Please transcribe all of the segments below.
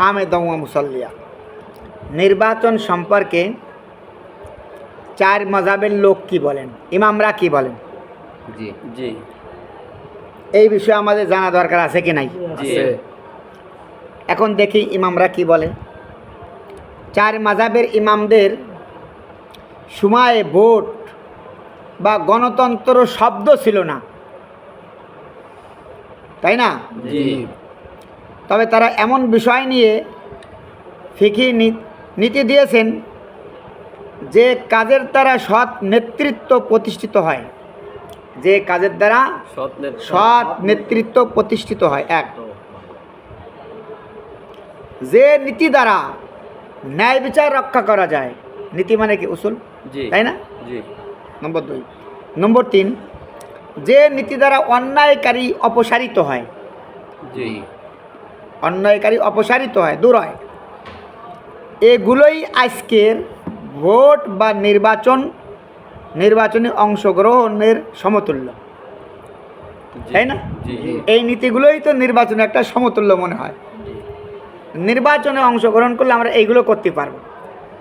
হামেদম মুসল্লিয়া। নির্বাচন সম্পর্কে চার মজাবের লোক কি বলেন? ইমামরা কি বলেন? জি। জি। এই বিষয়ে আমাদের জানা দরকার আছে কি নাই? এখন দেখি ইমামরা কি বলে। চার মাজাবের ইমামদের সময়ে ভোট বা গণতন্ত্র শব্দ ছিল না। তাই না? জি। তবে তারা এমন বিষয় নিয়ে ফিকি নীতি দিয়েছেন যে কাজের দ্বারা সৎ নেতৃত্ব প্রতিষ্ঠিত হয়। যে কাজের দ্বারা সৎ নেতৃত্ব। প্রতিষ্ঠিত হয়। এক। যে নীতি দ্বারা ন্যায় বিচার রক্ষা করা যায় নীতি মানে কি? উসুল? তাই না? নম্বর দুই। নম্বর তিন যে নীতি দ্বারা অন্যায়কারী অপসারিত হয় জি। অন্যায়কারী অপসারিত হয় দূর হয়। এগুলোই আজকের ভোট বা নির্বাচন নির্বাচনে অংশগ্রহণের সমতুল্য। তাই না? এই নীতিগুলোই তো নির্বাচনে একটা সমতুল্য মনে হয়। নির্বাচনে অংশগ্রহণ করলে আমরা এইগুলো করতে পারব।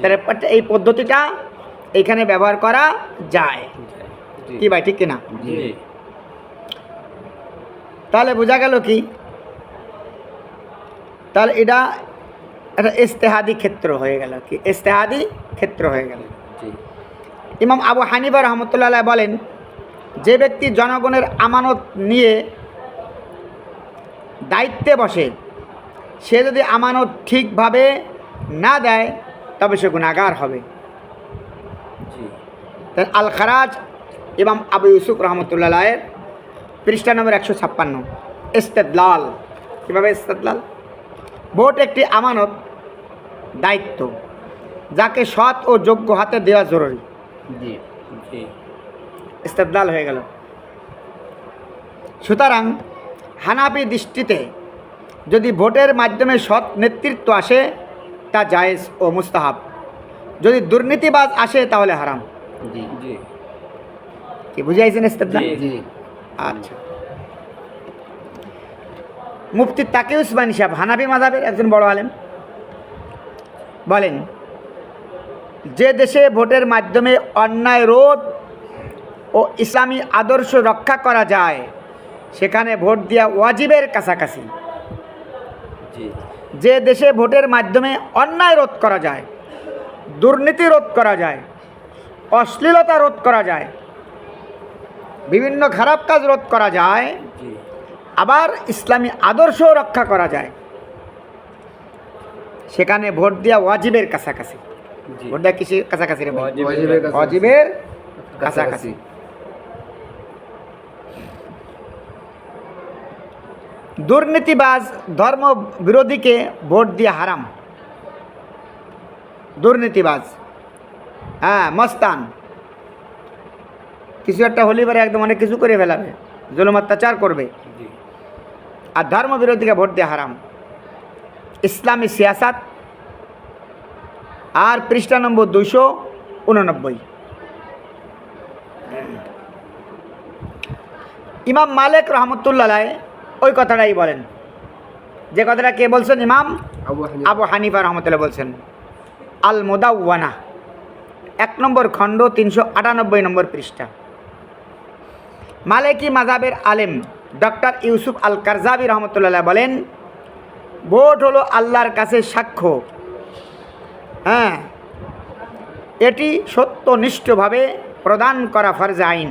তাহলে এই পদ্ধতিটা এখানে ব্যবহার করা যায়। কি ভাই ঠিক কিনা? তাহলে বোঝা গেল কি? তাহলে এটা একটা ইস্তেহাদি ক্ষেত্র হয়ে গেল কি? ইস্তেহাদি ক্ষেত্র হয়ে গেল। জি। ইমাম আবু হানিফা রহমতুল্লাহ বলেন যে ব্যক্তি জনগণের আমানত নিয়ে দায়িত্বে বসে সে যদি আমানত ঠিকভাবে না দেয় তবে সে গুণাগার হবে। আল খারাজ ইমাম আবু ইউসুফ রহমতুল্লাহের পৃষ্ঠা নম্বর একশো ছাপ্পান্ন ইস্তেদলাল। কীভাবে ইস্তেদলাল? ভোট একটি আমানত দায়িত্ব যাকে সৎ ও যোগ্য হাতে দেওয়া জরুরি। জি হয়ে গেল। সুতরাং হানাফি দৃষ্টিতে যদি ভোটের মাধ্যমে সৎ নেতৃত্ব আসে তা জায়েজ ও মুস্তাহাব। যদি দুর্নীতিবাজ আসে তাহলে হারাম। কি বুঝাইছেন। জি। আচ্ছা। মুফতি তাকে উসমানী সাহেব হানাফি মাধাবের একজন বড় আলেম। বলেন যে দেশে ভোটের মাধ্যমে অন্যায় রোধ ও ইসলামী আদর্শ রক্ষা করা যায় সেখানে ভোট দেওয়া ওয়াজিবের কাছাকাছি। যে দেশে ভোটের মাধ্যমে অন্যায় রোধ করা যায় দুর্নীতি রোধ করা যায় অশ্লীলতা রোধ করা যায় বিভিন্ন খারাপ কাজ রোধ করা যায় আবার ইসলামী আদর্শ রক্ষা করা যায়। সেখানে ভোট দেওয়া ওয়াজিবের কাছাকাছি। ভোট দেওয়া কিসের কাছাকাছি রে ওয়াজিবের কাছাকাছি। দুর্নীতিবাজ ধর্ম বিরোধীকে ভোট দিয়ে হারাম। দুর্নীতিবাজ। হ্যাঁ মস্তান। কিছু একটা হলি পারে একদম অনেক কিছু করে ফেলাবে। জুলুম অত্যাচার করবে। আর ধর্ম বিরোধীকে ভোট দিয়ে হারাম। ইসলামী সিয়াসাত আর পৃষ্ঠা নম্বর দুইশো উননব্বই। ইমাম মালিক রহমতুল্লাহ ওই কথাটাই বলেন। যে কথাটা কে বলছেন? ইমাম আবু হানিফা। আবু হানিফা রহমতুল্লাহ বলছেন আল মোদাওয়ানা এক নম্বর খণ্ড তিনশো আটানব্বই নম্বর পৃষ্ঠা। মালেকি মাজাবের আলেম ডক্টর ইউসুফ আল কারজাবি রহমতুল্লাহ বলেন ভোট হলো আল্লাহর কাছে সাক্ষ্য। হ্যাঁ এটি সত্যনিষ্ঠভাবে প্রদান করা ফরজ আইন।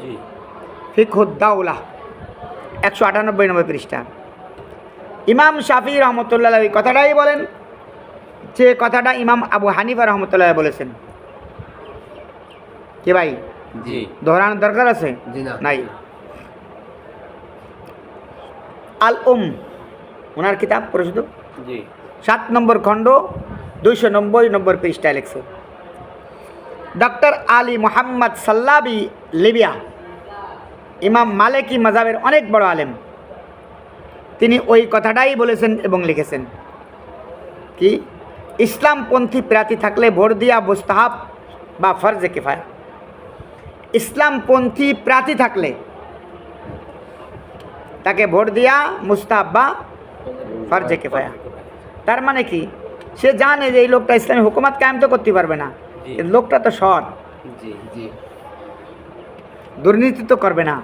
জি। ফিকহুদ্দাউলা একশো আটানব্বই নম্বর পৃষ্ঠা। ইমাম শাফি রহমতুল্লাহ ওই কথাটাই বলেন যে কথাটা ইমাম আবু হানিফা রহমতুল্লাহ বলেছেন। কে ভাই? জি। দোহরানোর দরকার আছে? নাই। আল উম ওনার কিতাব জি। সাত নম্বর খণ্ড দুইশো নব্বই নম্বর পৃষ্ঠায় লেখছে। Doctor Ali Mohammad Sallabi Libya. ইমাম মালেকি মাজাবের অনেক বড় আলেম। তিনি ওই কথাটাই বলেছেন এবং লিখেছেন কি ইসলামপন্থী প্রার্থী থাকলে ভোট দিয়া মুস্তাহাব বা ফরজে কিফায়। ইসলামপন্থী প্রার্থী থাকলে তাকে ভোট দিয়া মুস্তাহাব ফার্জে কেফায়া। তার মানে কি? সে জানে যে এই লোকটা ইসলামী হুকুমাত কায়েম তো করতে পারবে না। লোকটা তো সৎ। দুর্নীতি তো করবে না।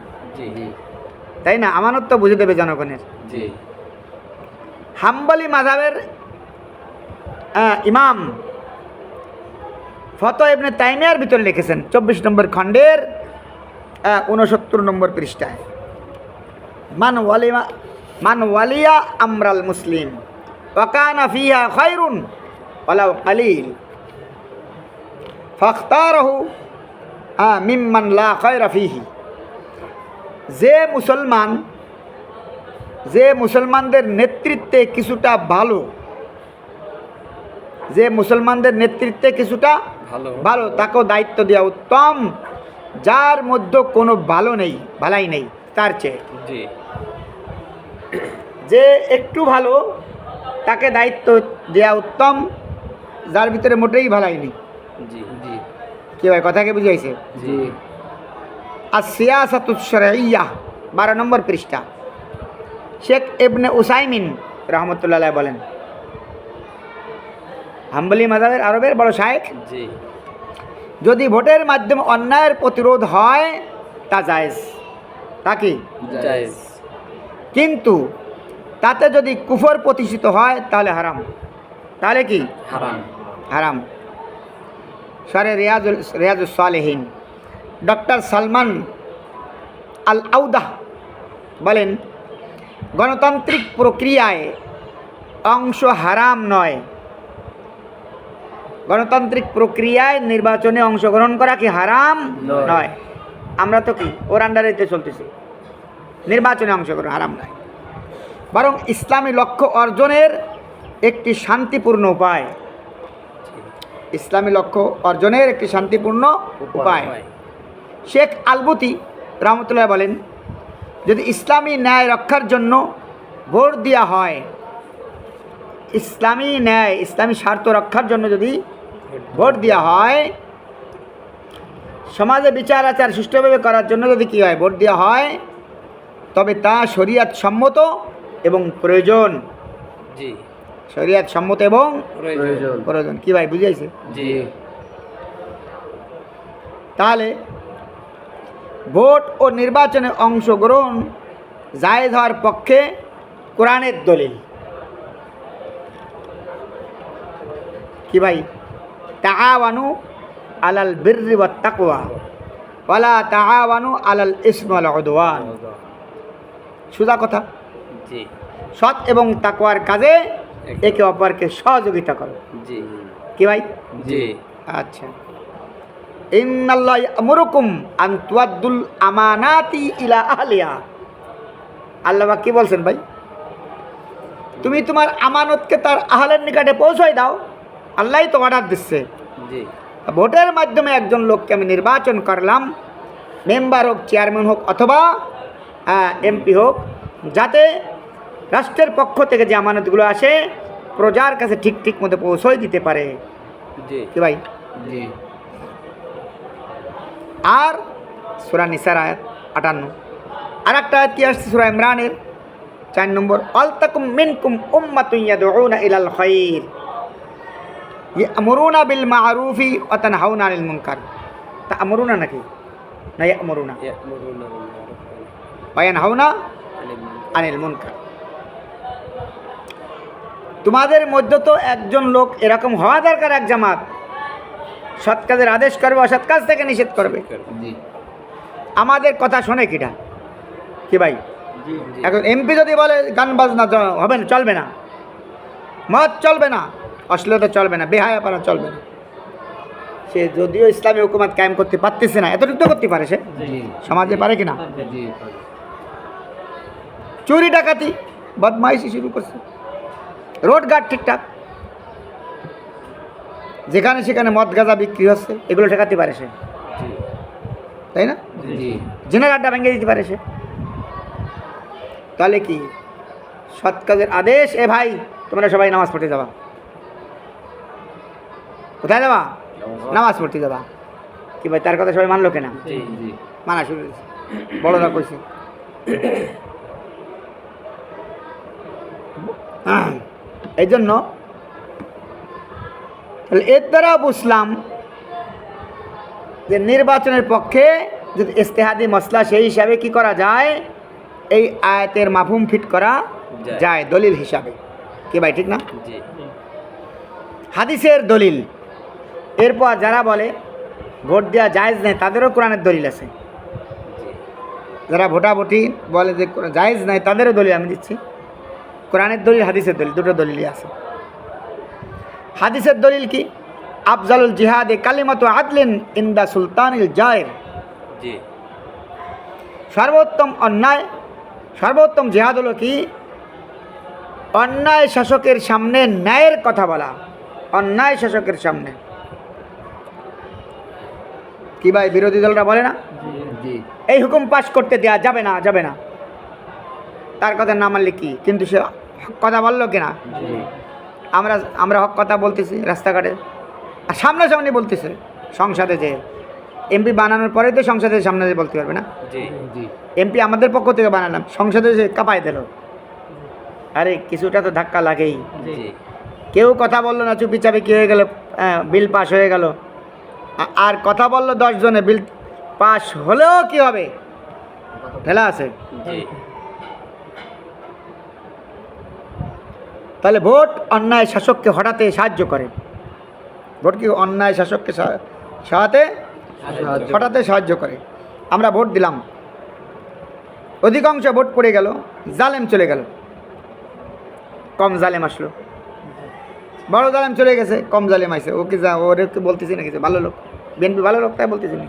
তাই না? আমানত তো বুঝে দেবে জনগণের। হাম্বলি মাধাবের ইমাম ফত ইবনে তাইমিয়ার ভিতরে লিখেছেন চব্বিশ নম্বর খণ্ডের উনসত্তর নম্বর পৃষ্ঠায়। মান ওয়ালিমা মান ওয়ালিয়া আমরাল মুসলিম। ওয়াকানা ফিহা খায়রুন ওয়ালাউ কালিল। ফাখতারহু মিম্মান লা খায়রা ফিহি। যে মুসলমান যে মুসলমানদের নেতৃত্বে কিছুটা ভালো যে মুসলমানদের নেতৃত্বে কিছুটা ভালো। ভালো তাকেও দায়িত্ব দেওয়া উত্তম। যার মধ্যে কোনো ভালো নেই ভালাই নেই তার চেয়ে। জি। যে একটু ভালো তাকে দায়িত্ব দেওয়া উত্তম যার ভিতরে মোটেই ভালাই নেই জি জি। কি ভাই কথাকে বুঝাইছে? জি। আর সিয়াসাতুসরাইয়া বারো নম্বর পৃষ্ঠা। শেখ ইবনে উসাইমিন রহমতুল্লাহ বলেন হাম্বলি মাদাবের আরবের বড় শায়েখ জি। যদি ভোটের মাধ্যমে অন্যায়ের প্রতিরোধ হয় তা জায়েজ। তা কি? জায়েজ। কিন্তু তাতে যদি কুফর প্রতিষ্ঠিত হয় তাহলে হারাম। তাহলে কি? হারাম। হারাম। সরে রিয়াজুল রিয়াজুল সালেহীন। ডক্টর সালমান আল আউদাহ বলেন গণতান্ত্রিক প্রক্রিয়ায় অংশ হারাম নয়। গণতান্ত্রিক প্রক্রিয়ায় নির্বাচনে অংশগ্রহণ করা কি হারাম? নয়। নয়। আমরা তো কি ওর আন্ডারেতে চলতেছি। নির্বাচনে অংশগ্রহণ হারাম নয়। বরং ইসলামী লক্ষ্য অর্জনের একটি শান্তিপূর্ণ উপায়। ইসলামী লক্ষ্য অর্জনের একটি শান্তিপূর্ণ উপায়। উপায়। শেখ আলবুতি রহমতুল্লাহ বলেন যদি ইসলামী ন্যায় রক্ষার জন্য ভোট দেওয়া হয় ইসলামী ন্যায় ইসলামী স্বার্থ রক্ষার জন্য যদি ভোট দেওয়া হয় সমাজে বিচার আচার সুষ্ঠুভাবে করার জন্য যদি কী হয় ভোট দেওয়া হয় তবে তা শরিয়াত সম্মত এবং প্রয়োজন। জি। শরিয়াত সম্মত এবং প্রয়োজন। কি ভাই বুঝাইছে? জি। তাহলে ভোট ও নির্বাচনে অংশগ্রহণ জায়েজ হওয়ার পক্ষে কোরআনের দলিল। কি ভাই? তাআওয়ানু আলাল বিররি ওয়াত তাকওয়া। ওয়ালা তাআওয়ানু আলাল ইসমি ওয়াল উদওয়ান। সুদা কথা। জি। সৎ এবং তাকওয়ার কাজে একে অপরকে সহযোগিতা করো। জি। কি ভাই? জি। আচ্ছা। ইন্নাল্লাহ আমরুকুম আন তুয়াদ্দুল আমানাতি ইলা আহলিয়া আল্লাহ কি বলছেন ভাই? তুমি তোমার আমানতকে তার আহলের নিকটে পৌঁছাই দাও। আল্লাহই তো অর্ডার দিচ্ছে। ভোটের মাধ্যমে একজন লোককে আমি নির্বাচন করলাম। মেম্বার হোক চেয়ারম্যান হোক অথবা এমপি হোক যাতে রাষ্ট্রের পক্ষ থেকে যে আমানতগুলো আসে প্রজার কাছে ঠিক ঠিক মতো পৌঁছয় দিতে পারে। কি ভাই? আর সুরা নিসার আয়াত আটান্ন। আর একটা আয়াত কি আসছে? সুরা ইমরানের চার নম্বর। অলতাকুম মিনকুম উম্মাতুইয়াদউনা ইলাল খাইর। ইয়ামুরুনা বিল মাহরুফি অতান তানহাউনা আনিল মুনকার। তা'মুরুনা নাকি? না ইয়ামুরুনা। ইয়ামুরুনা ওয়ান হাওনা আনিল মুনকার। তোমাদের মধ্য তো একজন লোক এরকম হওয়া দরকার এক জামাত। সৎ কাজের আদেশ করবে অসৎ কাজ থেকে নিষেধ করবে। আমাদের কথা শোনে কিটা? কি ভাই? এখন এমপি যদি বলে গান বাজনা হবে না চলবে না। মত চলবে না। অশ্লীলতা চলবে না বেহায়াপানা চলবে না। সে যদিও ইসলামী হুকুমত কায়েম করতে পারতেছে না এতটুকু করতে পারে সে? সমাজে পারে কিনা? চুরি ডাকাতি বদমাইশি শুরু করছে। রোড গার্ড ঠিকঠাক। যেখানে সেখানে মদ গাঁজা বিক্রি হচ্ছে এগুলো ঠেকাতে পারে সে। তাই না? জি। জেনারেটটা ভেঙে দিতে পারে সে। তাহলে কি? সৎ কাজের আদেশ? এ ভাই তোমরা সবাই নামাজ পড়তে যাবা। কোথায় যাবা? নামাজ পড়তে যাবা। কি ভাই তার কথা সবাই মানলো কেনা? মানা শুরু বড়রা কইছে। এই জন্য তাহলে এর দ্বারা বুঝলাম যে নির্বাচনের পক্ষে যদি ইস্তেহাদি মশলা সেই হিসাবে কি করা যায়? এই আয়াতের মাফুম ফিট করা যায়। দলিল হিসাবে। কি ভাই ঠিক না? হাদিসের দলিল। এরপর যারা বলে ভোট দেওয়া জায়েজ নেই তাদেরও কোরআনের দলিল আছে। যারা ভোটাভুটি বলে যে জায়েজ নাই তাদেরও দলিল আমি দিচ্ছি। কোরআনের দলিল হাদিসের দলিল দুটো দলিলই আছে। হাদিসের দলিল কি? আফজালুল জিহাদে কালিমাত আদলিন ইন্দা সুলতানিল জায়ের। জি। সর্বোত্তম অন্যায় সর্বোত্তম জেহাদ হলো কি? অন্যায় শাসকের সামনে ন্যায়ের কথা বলা। অন্যায় শাসকের সামনে। কি ভাই বিরোধী দলরা বলে না? জি। এই হুকুম পাশ করতে দেওয়া যাবে না যাবে না। তার কথা না মানলে কি? কিন্তু সে হক কথা বলল কিনা? জি। আমরা আমরা হক কথা বলতেছি রাস্তাঘাটে। আর সামনাসামনি বলতেছে সংসদে যে এমপি বানানোর পরে তো সংসদের সামনে যে বলতে পারবে না। জি। জি। এমপি আমাদের পক্ষ থেকে বানালাম সংসদে যে কাপাই দিল। আরে কিছুটা তো ধাক্কা লাগেই। কেউ কথা বলল না চুপি চাপি কী হয়ে গেল? হ্যাঁ, বিল পাস হয়ে গেল। আর কথা বলল দশজনে বিল পাস হলেও কি হবে? ঠেলা আছে। তাহলে ভোট অন্যায় শাসককে হটাতে সাহায্য করে। ভোট কি অন্যায় শাসককে সহাতে। হটাতে সাহায্য করে। আমরা ভোট দিলাম। অধিকাংশ ভোট পড়ে গেল জালেম চলে গেল। কম জালেম আসলো। বড় জালেম চলে গেছে কম জালেম আসে ওকে যা ওরে তো বলতেছি না কিছু ভালো লোক? বিএনপি ভালো লোক তাই বলতেছি না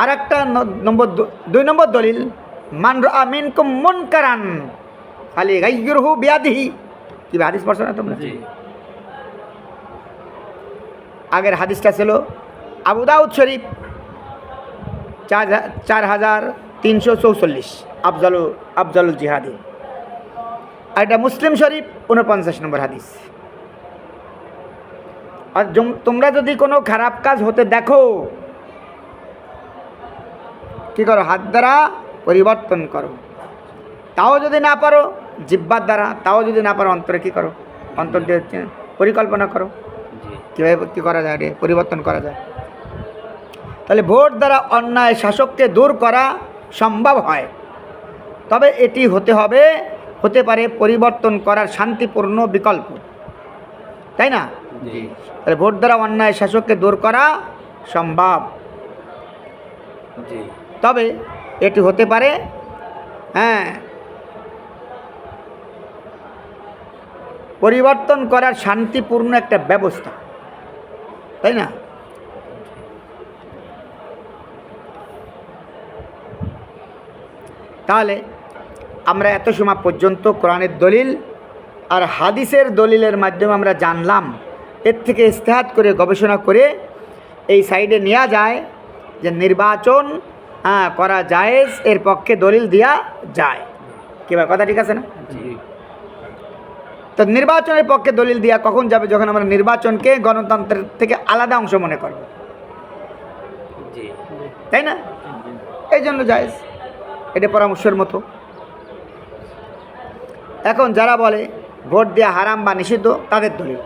আর একটা নম্বর দুই নম্বর দলিল মান আমিন কুম মন কারান খালি গাইয়ুরহু বিয়াদিহি। কি বা হাদিস পড়ছো না তোমরা? আগের হাদিসটা ছিল আবু দাউদ শরীফ চার হা- চার হাজার তিনশো চৌচল্লিশ আফজালু আফজালুল জিহাদি। আর এটা মুসলিম শরীফ উনপঞ্চাশ নম্বর হাদিস। আর তোমরা যদি কোনো খারাপ কাজ হতে দেখো কী করো? হাত দ্বারা পরিবর্তন করো। তাও যদি না পারো জিব্বার দ্বারা তাও যদি না পারো অন্তরে কী করো? অন্তর দিয়ে পরিকল্পনা করো। কীভাবে কী করা যায় রে? পরিবর্তন করা যায়। তাহলে ভোট দ্বারা অন্যায় শাসককে দূর করা সম্ভব হয়। তবে এটি হতে হবে হতে পারে পরিবর্তন করার শান্তিপূর্ণ বিকল্প। তাই না? তাহলে ভোট দ্বারা অন্যায় শাসককে দূর করা সম্ভব। তবে এটি হতে পারে হ্যাঁ পরিবর্তন করার শান্তিপূর্ণ একটা ব্যবস্থা, তাই না? তাহলে আমরা এত সময় পর্যন্ত কোরআনের দলিল আর হাদিসের দলিলের মাধ্যমে আমরা জানলাম, এর থেকে ইস্তেহাত করে গবেষণা করে এই সাইডে নেওয়া যায় যে নির্বাচন হ্যাঁ করা জায়েজ এর পক্ষে দলিল দেওয়া যায়। কিবা কথা ঠিক আছে না? জি। তো নির্বাচনের পক্ষে দলিল দেওয়া কখন যাবে? যখন আমরা নির্বাচনকে গণতন্ত্রের থেকে আলাদা অংশ মনে করব। তাই না? এই জন্য জায়েজ। এটা পরামর্শের মতো। এখন যারা বলে ভোট দেওয়া হারাম বা নিষিদ্ধ তাদের দলিল।